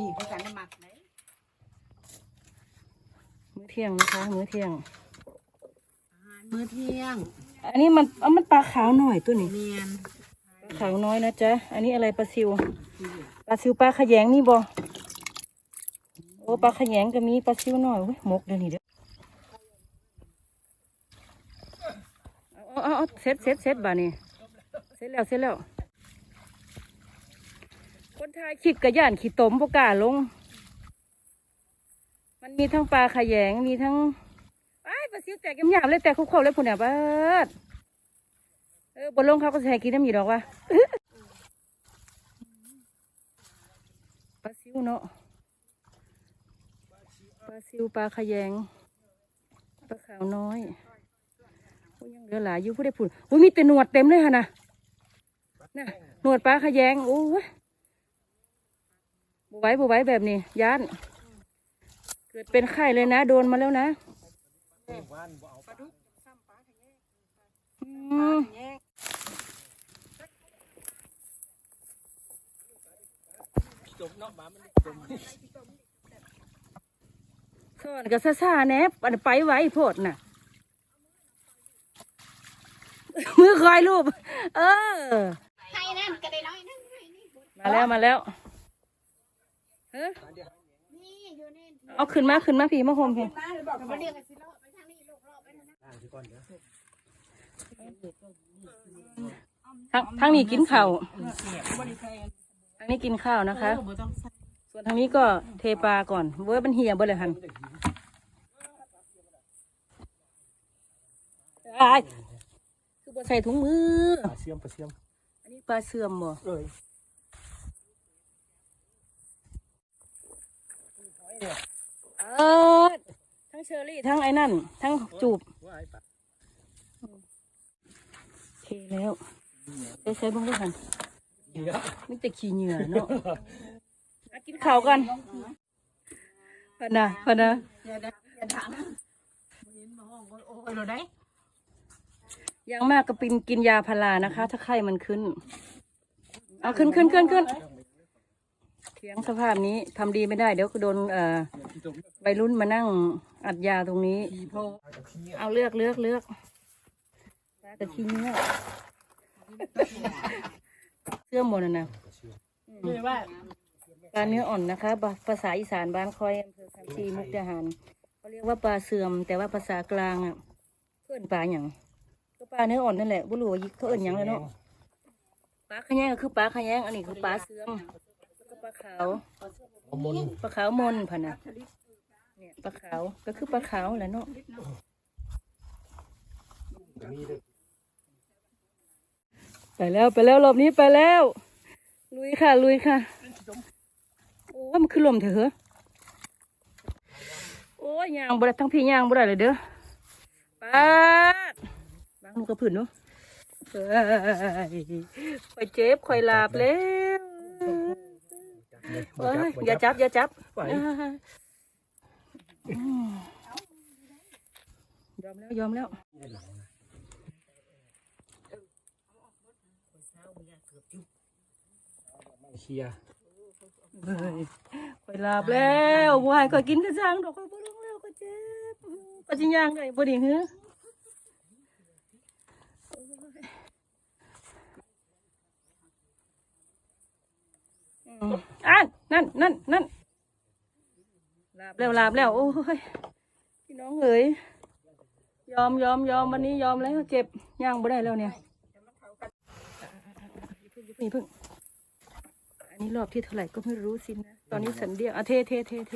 บีบคือกันได้หมักไหนมื้อเที่ยงนะคะ มื้อเที่ยง มื้อเที่ยง อันนี้มันเอามันปลาขาวหน่อยตัวนี้เนียนปลาขาวน้อยนะจ๊ะ อันนี้อะไรปลาซิว ปลาซิวปลาขยงนี่บ่โอ้ปลาขยงก็มีปลาซิวหน่อยเว้ยหมกเดี๋ยวนี้เด้อเอาเอาเอาเซ็ตเซ็ตเซ็ตบ่านี่เซ็ตแล้วเซ็ตแล้ว คนถ่ายคลิปกระย่านขี้ตมปกล้าลง มันมีทั้งปลาขยงมีทั้งไอ้ปลาซิวแตกยำๆเลยแต่คุกๆเลยพุ่นเนี่ยเบิดเออบนลงเขาก็จะให้กินน้ำหยีดอกวะปลาซิวเนาะปลาซิวปลาขยงปลาขาวน้อยโอ้ยังเหลือหลายอยู่ผู้ได้พูดอุ้ยมีแต่หนวดเต็มเลยค่ะนะน่ะหนวดปลาขยงโอ้ย บไหว้บไหว้แบบนี้ย่านเกิดเป็นไข้เลยนะ โดนมาแล้วนะอืมสอนกับซาๆแนบอันไปไว้โพดน่ะ มือคอยรูป เออ ให้นั่นก็ได้น้อยนึงให้นี่มาแล้วมาแล้ว เฮ้ยนี่อยู่นี่เอาขึ้นมาขึ้นมาพี่มาโฮมพี่มาเรียกกันสิเลาะไปทางนี้ลูกเลาะไปทางนั้นทางทางนี้กินข้าวทางนี้กินข้าวนะคะบ่ต้องใส่ส่วนทางนี้ก็เทปลาก่อน เว้ยมันเหี่ยเบ่เลยหันอ้ายคือบ่ใส่ถุงมือปลาเสียมปลาเสียมอันนี้ปลาเสื่อมบ่ เออทั้งเชอรี่ทั้งไอ้นั่น ทั้งจูบว่าไอ้ปลาเทแล้วใช้ใช้บ้างด้วยกันเหี้ยไม่แต่ขี้เหงื่อเนาะมากินข้าวกันพะนะพะนะอย่าดังอย่าดังเห็นมาห้องโอ้ยเราได้อยังมากก็ปินกินยาพารานะคะ ถ้าไข้มันขึ้น เอาขึ้นขึ้นขึ้นขึ้น เถียงสภาพนี้ทำดีไม่ได้เดี๋ยวก็โดนเอ่อวัยรุ่นมานั่งอัดยาตรงนี้ เอาเลือกเลือกเลือกปลากระชิงเนี่ยเสื้อหมดนะนะเลยว่าปลาเนื้ออ่อนนะคะภาภาษาอีสานบ้านคอยอำเภอคำชีมุกดาหารเขาเรียกว่าปลาเสื่อม แต่ว่าภาษากลางอะเพื่อนปลาอย่างก็ปลาเนื้ออ่อนนั่นแหละบุรุษยิกเขาเอิ้นหยังเลยเนาะปลาขะแยงก็คือปลาขะแยงอันนี้คือปลาเสื่อม ปลาขาวเอามนปลาขาวมนพะนะเนี่ยปลาขาวก็คือปลาขาวแหละเนาะมีด้วยไปแล้วไปแล้วรอบนี้ไปแล้ว ลุยค่ะลุยค่ะโอ้ยมันคือลมเถอะเหรอโอ้ยยางบ่ได้ทั้งพี่ยางบ่ได้เลยเด้อปาดบางลูกกระผื่นเนาะเอ้ยคอยเจ็บคอยลาบแล้ว เอ้ยอย่าจับอย่าจับไหวอืมยอมแล้วยอมแล้วเคลียร์เฮ้ยคอยลาบแล้ววายคอยกินกระซังดอกคอยบ่ลงแล้วก็เจ็บก็จิย่างไงบ่ดีหืออืมอะ นั่นนั่นนั่นลาบแล้วลาบแล้วโอ้ยพี่น้องเอ๋ยยอมยอมยอมวันนี้ยอมแล้วเจ็บย่างบ่ได้แล้วเนี่ยอย่าเพิ่งอย่าเพิ่งอันนี้รอบที่เท่าไหร่ก็ไม่รู้สินะตอนนี้สันเดียงอะเทเทเทเท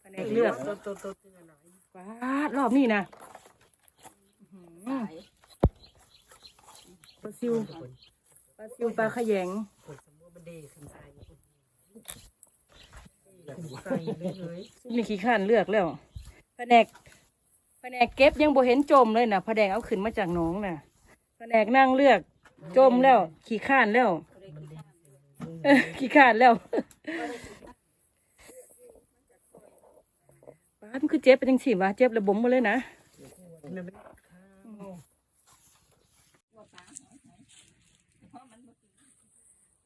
แผนกเลือกตัวตัวตัวตัวหน่อยว้ารอบนี้นะอื้อหือปลาซิวปลาซิวปลาขยง กดสมมติมันเดขึ้น ใส่ขึ้นใส่เลยเลยซุปนี่ขี้ข้านเลือกแล้วแผนกแผนกเก็บยังบ่เห็นจมเลยนะแผนกเอาขึ้นมาจากหนองน่ะแผนกนั่งเลือกจมแล้ว ขี้ข้านแล้วเออขี้ข้านแล้วป้าดมันคือเจ็บเป็นจังสิวะเจ็บระบมหมาเลยนะมันไม่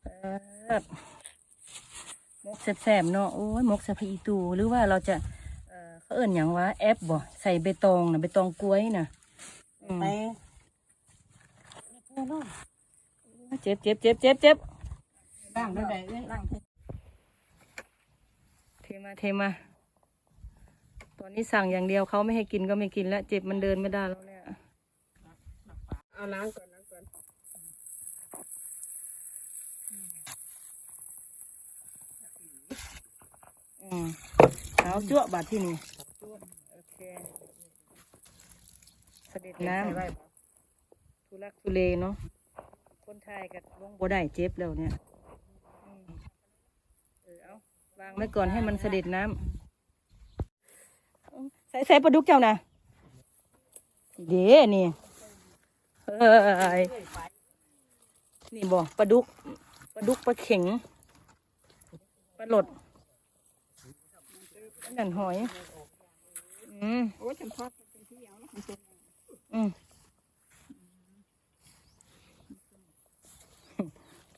เออ มกแสบๆเนาะโอ้ยมกสะพีอีตูหรือว่าเราจะเอ่อเขาเอิ่นอย่างว่าแอปบ่ใส่ใบตองนะใบตองกล้วยนะอืมไปเจ็บเจ็บเจ็บเจ็บเจ็บบ้างได้ไหมเอ้ยบ้างเทมาเทมาตอนนี้สั่งอย่างเดียวเขาไม่ให้กินก็ไม่กินแล้ว เจ็บมันเดินไม่ได้แล้วเนี่ยเอาล้างก่อนล้างก่อน อืม เอาจั่วบาดที่นี่โอเคเสด็จน้ำทุลักทุเลเนาะคนไทยกับลงบ่ได้เจ็บแล้วเนี่ยอืมเออเอาวางไว้ก่อนให้มันเสด็จน้ำเอาใส่ใส่ปลาดุกเจ้านะเด้นี่เอ้ยนี่บ่ปลาดุกปลาดุกปลาเข็งปลาหลด นั่นหอย อืมโอ้ยฉันพอเป็นที่เอาแล้วมันเป็นอืม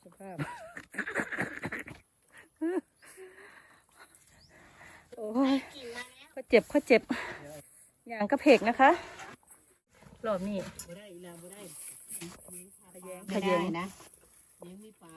สภาพ โอ้ยก็เจ็บก็เจ็บ อย่างกระเพกนะคะรอบนี้บ่ได้อีลาบ่ได้ขยงขไม่ยได้งนะเลี้ยงมีปลา